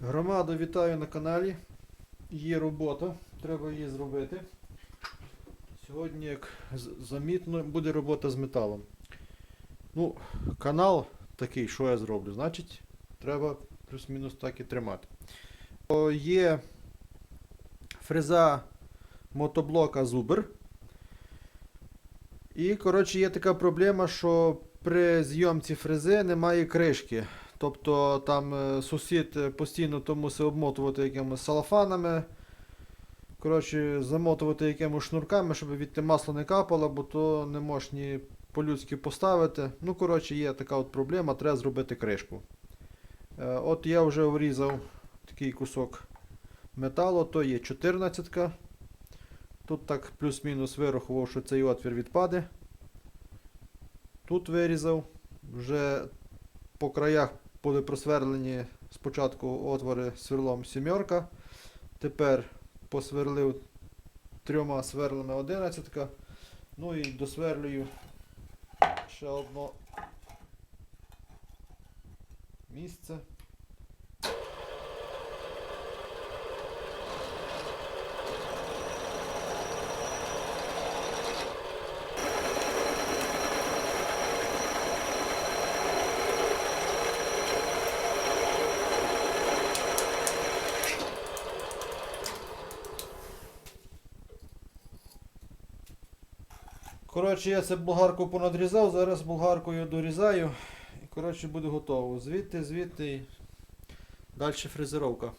Громаду вітаю на каналі. Є робота, треба її зробити. Сьогодні, як замітно, буде робота з металом. Ну, канал такий, що я зроблю? Значить, треба плюс-мінус так і тримати. О, Є фреза мотоблока Zubr. І, коротше, є така проблема, що при зйомці фрези немає кришки. Тобто там е, сусід е, постійно то мусить обмотувати якимись салафанами. Коротше, замотувати якимось шнурками, щоб від масло не капало, бо то не можеш ні по-людськи поставити. Ну, коротше, є така от проблема, треба зробити кришку. Е, От я вже врізав такий кусок металу, то є 14. -ка. Тут так плюс-мінус вирахував, що цей отвір відпаде. Тут вирізав. Вже по краях були просверлені спочатку отвори сверлом сімерка. Тепер посверлив трьома сверлами 11. Ну і досверлюю ще одно місце. Коротше, я це болгарку понадрізав, зараз болгаркою дорізаю. І коротше буде готово. Звідти, звідти далі фрезеровка.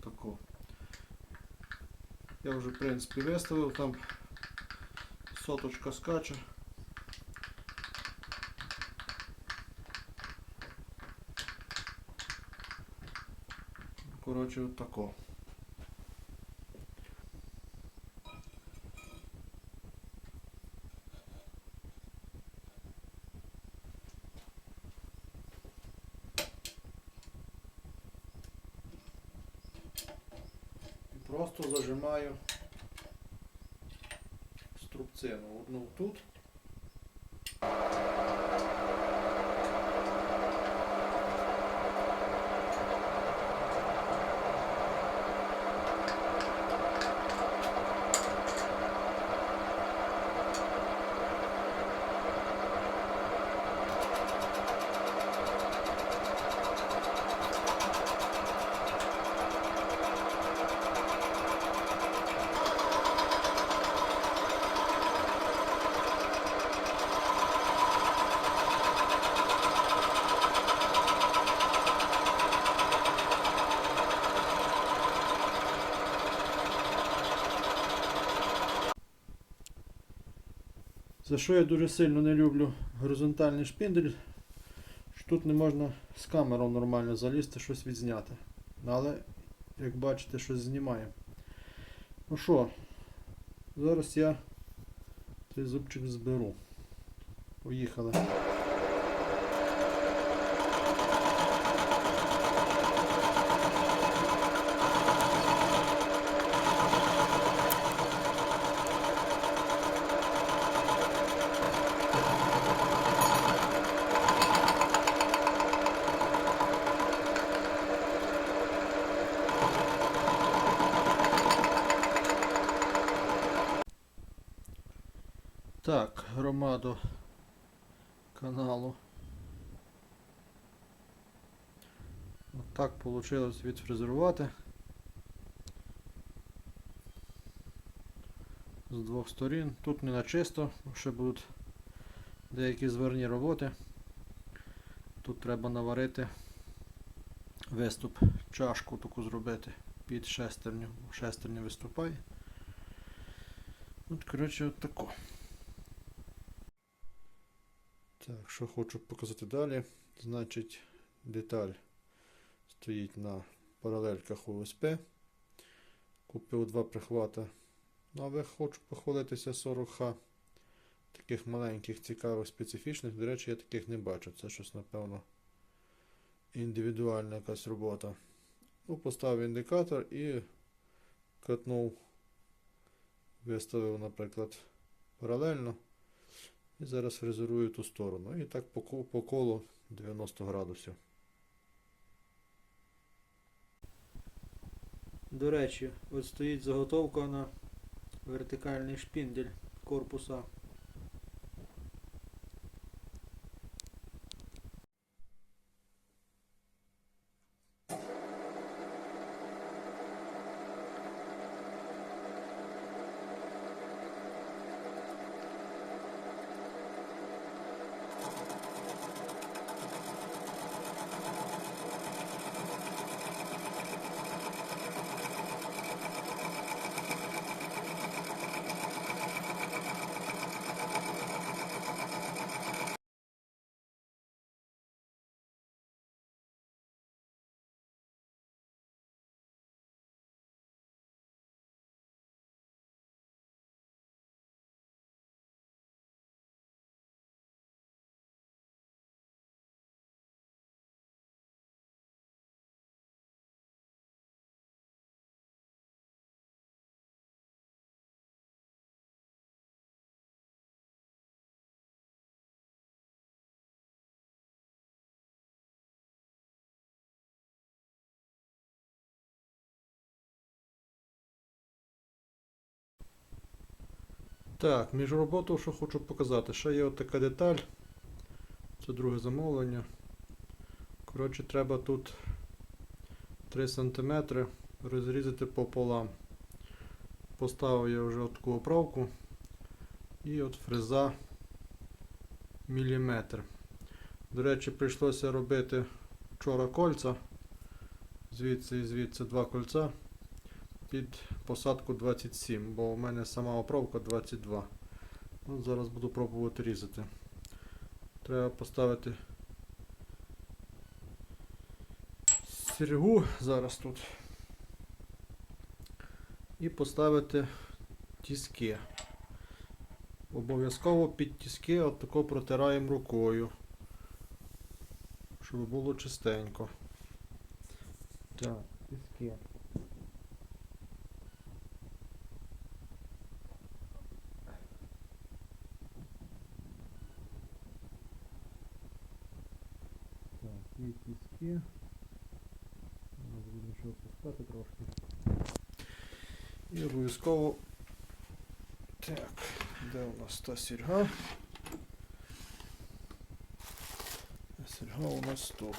Тако. Я вже в принципі виставив, там соточка скаче. Коротше, от тако. І просто зажимаю струбцину. Одну тут. За що я дуже сильно не люблю горизонтальний шпиндель, що тут не можна з камерою нормально залізти, щось відзняти. Але, як бачите, щось знімає. Ну що, зараз я Цей зубчик зберу. Поїхали. Так, громаду каналу. От так вийшло відфрезерувати. З двох сторін. Тут не на чисто, ще будуть деякі зверні роботи. Тут треба наварити виступ, чашку таку зробити під шестерню. Шестерня виступає. От, коротше, от тако. Так, що хочу показати далі. Значить, деталь стоїть на паралельках УСП. Купив два прихвата. Ну, але хочу похвалитися 40Х. Таких маленьких, цікавих, специфічних. До речі, я таких не бачу. Це щось, напевно, індивідуальна якась робота. Ну, поставив індикатор і катнув, виставив, наприклад, паралельно. І зараз фрезерую ту сторону. І так по, колу 90 градусів. До речі, от стоїть заготовка на вертикальний шпіндель корпуса. Так, між роботою, що хочу показати. Ще є така деталь. Це друге замовлення. Коротше, треба тут 3 см розрізати пополам. Поставив я вже таку оправку. І от фреза міліметр. До речі, прийшлося робити вчора кольця. Звідси і звідси два кольця під посадку 27, бо у мене сама оправка 22. От зараз буду пробувати різати. Треба поставити сіргу зараз тут. І поставити тіски. Обов'язково під тіски отако протираємо рукою, щоб було чистенько. Так, тіски. Так, і тіски. Зараз будемо ще опускати трошки. І обов'язково. Так, де у нас та серга? А Сірга у нас тут.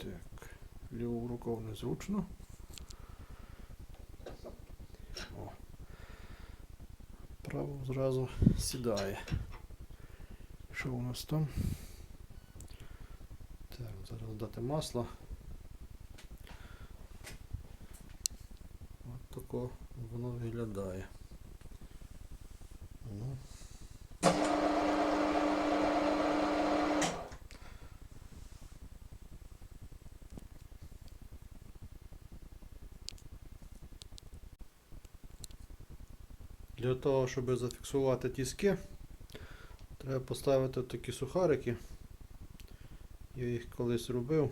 Так, ліву рукою незручно. О. Право зразу сідає. Що у нас там? Так, зараз дати масло. тако воно виглядає. Ну. Для того, щоб зафіксувати тіски, треба поставити такі сухарики. Я їх колись робив.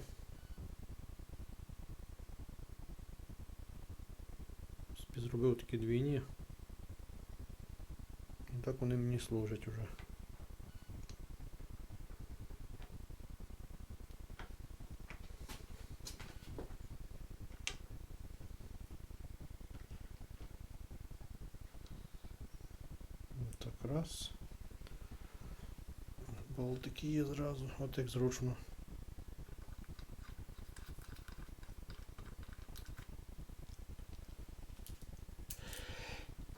Зробив такі двійні. І так вони мені служать уже. Так, раз. Болтики є зразу, от як зручно.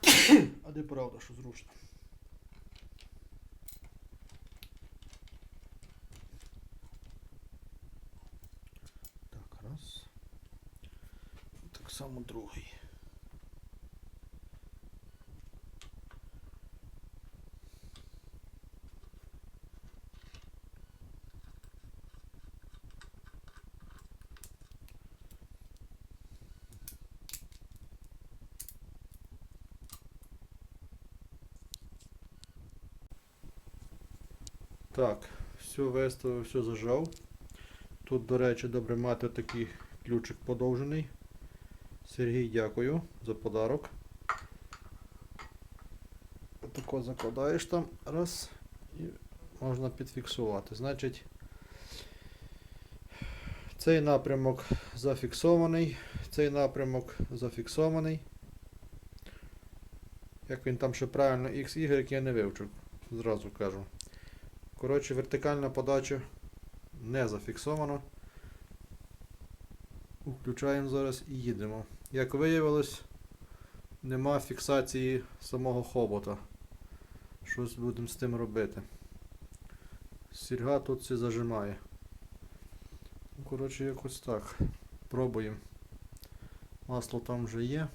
А де правда, що зручно? Так, раз. Так само другий. Так, все виставив, все зажав. Тут, до речі, добре мати такий ключик подовжений. Сергій, дякую за подарок. Тако закладаєш там раз і можна підфіксувати. Значить, цей напрямок зафіксований, цей напрямок зафіксований. Як він там ще правильно X, Y я не вивчив, зразу кажу. Коротше, вертикальна подача не зафіксована. Включаємо зараз і їдемо. Як виявилось, нема фіксації самого хобота. Щось будемо з тим робити. Сірга тут все зажимає. Ну, Коротше, якось так. Пробуємо. Масло там вже є.